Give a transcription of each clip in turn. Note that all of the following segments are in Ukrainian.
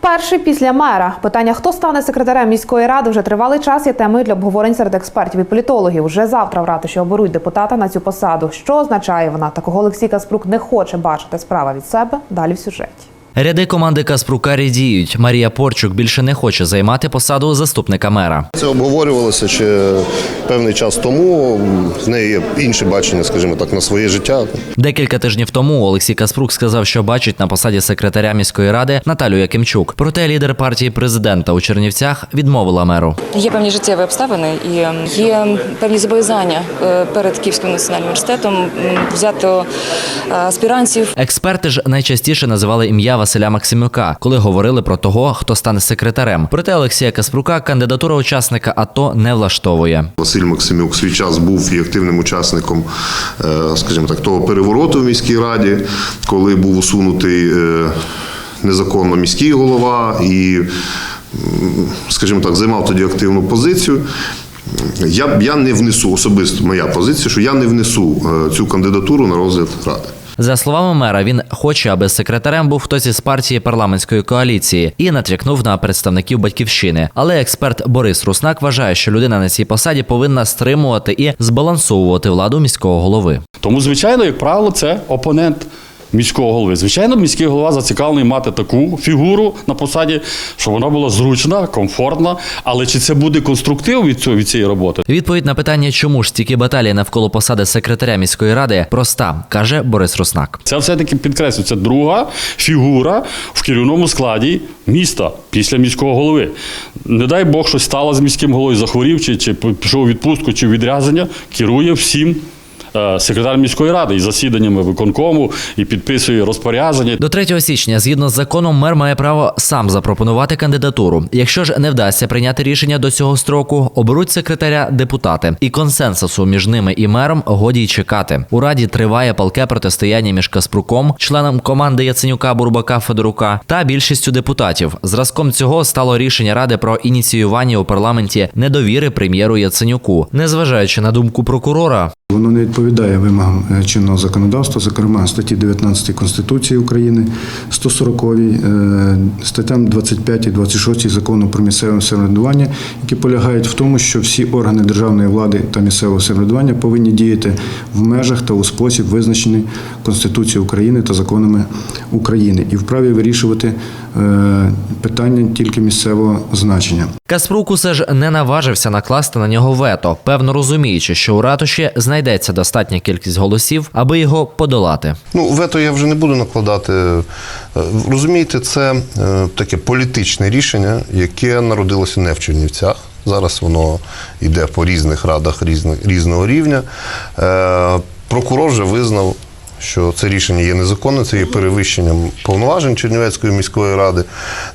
Перший після мера питання, хто стане секретарем міської ради, вже тривалий час є темою для обговорень серед експертів і політологів. Вже завтра в ратуші оберуть депутата на цю посаду. Що означає вона? Такого Олексій Каспрук не хоче бачити справа від себе. Далі в сюжеті. Ряди команди Каспрука рідіють. Марія Порчук більше не хоче займати посаду заступника мера. Це обговорювалося ще певний час тому. В неї є інше бачення, скажімо так, на своє життя. Декілька тижнів тому Олексій Каспрук сказав, що бачить на посаді секретаря міської ради Наталю Якимчук. Проте лідер партії президента у Чернівцях відмовила меру. Є певні життєві обставини і е, є певні зобов'язання е, перед Київським національним університетом взято е, аспірантів. Експерти ж найчастіше називали ім'я Василя Максимюка, коли говорили про того, хто стане секретарем. Проте Олексія Каспрука кандидатура учасника АТО не влаштовує. Василь Максимюк свій час був і активним учасником, е, скажімо так, того перевороту в міській раді, коли був усунутий е, незаконно міський голова і, скажімо так, займав тоді активну позицію. Я, я не внесу особисто моя позиція, що я не внесу е, цю кандидатуру на розгляд ради. За словами мера, він хоче, аби секретарем був хтось із партії парламентської коаліції і натякнув на представників батьківщини. Але експерт Борис Руснак вважає, що людина на цій посаді повинна стримувати і збалансовувати владу міського голови. Тому, звичайно, як правило, це опонент міського голови. Звичайно, міський голова зацікавлений мати таку фігуру на посаді, щоб вона була зручна, комфортна. Але чи це буде конструктив від цього від цієї роботи? Відповідь на питання, чому ж стільки баталій навколо посади секретаря міської ради, проста, каже Борис Руснак. Це все-таки підкреслюю, це друга фігура в керівному складі міста після міського голови. Не дай Бог, щось стало з міським головою, захворів, чи, чи пішов у відпустку, чи відрядження, керує всім. Е, Секретар міської ради і засіданнями виконкому і підписує розпорядження. До 3 січня, згідно з законом, мер має право сам запропонувати кандидатуру. Якщо ж не вдасться прийняти рішення до цього строку, оберуть секретаря депутати. І консенсусу між ними і мером годі й чекати. У раді триває палке протистояння між Каспруком, членом команди Яценюка, Бурбака, Федорука та більшістю депутатів. Зразком цього стало рішення ради про ініціювання у парламенті недовіри прем'єру Яценюку, незважаючи на думку прокурора. Воно не відповідає вимогам е, чинного законодавства, зокрема статті 19 Конституції України, 140 е, статтям 25 і 26 закону про місцеве самоврядування, які полягають в тому, що всі органи державної влади та місцевого самоврядування повинні діяти в межах та у спосіб, визначений Конституцією України та законами України, і вправі вирішувати питання тільки місцевого значення. Каспрук усе ж не наважився накласти на нього вето, певно розуміючи, що у ратуші знайдеться достатня кількість голосів, аби його подолати. Ну, вето я вже не буду накладати. Е, Розумієте, це е, таке політичне рішення, яке народилося не в Чернівцях. Зараз воно йде по різних радах різних, різного рівня. Е, Прокурор вже визнав, що це рішення є незаконне, це є перевищенням повноважень Чернівецької міської ради.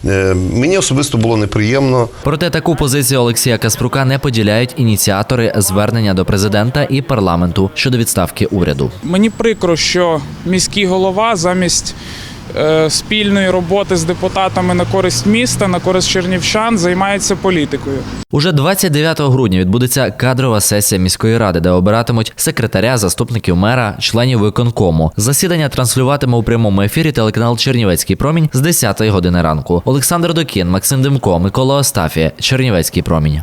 Е, Мені особисто було неприємно. Проте таку позицію Олексія Каспрука не поділяють ініціатори звернення до президента і парламенту щодо відставки уряду. Мені прикро, що міський голова замість спільної роботи з депутатами на користь міста, на користь чернівчан, займається політикою. Уже 29 грудня відбудеться кадрова сесія міської ради, де обиратимуть секретаря, заступників мера, членів виконкому. Засідання транслюватиме у прямому ефірі телеканал Чернівецький промінь з 10 години ранку. Олександр Докін, Максим Демко, Микола Остафія, Чернівецький промінь.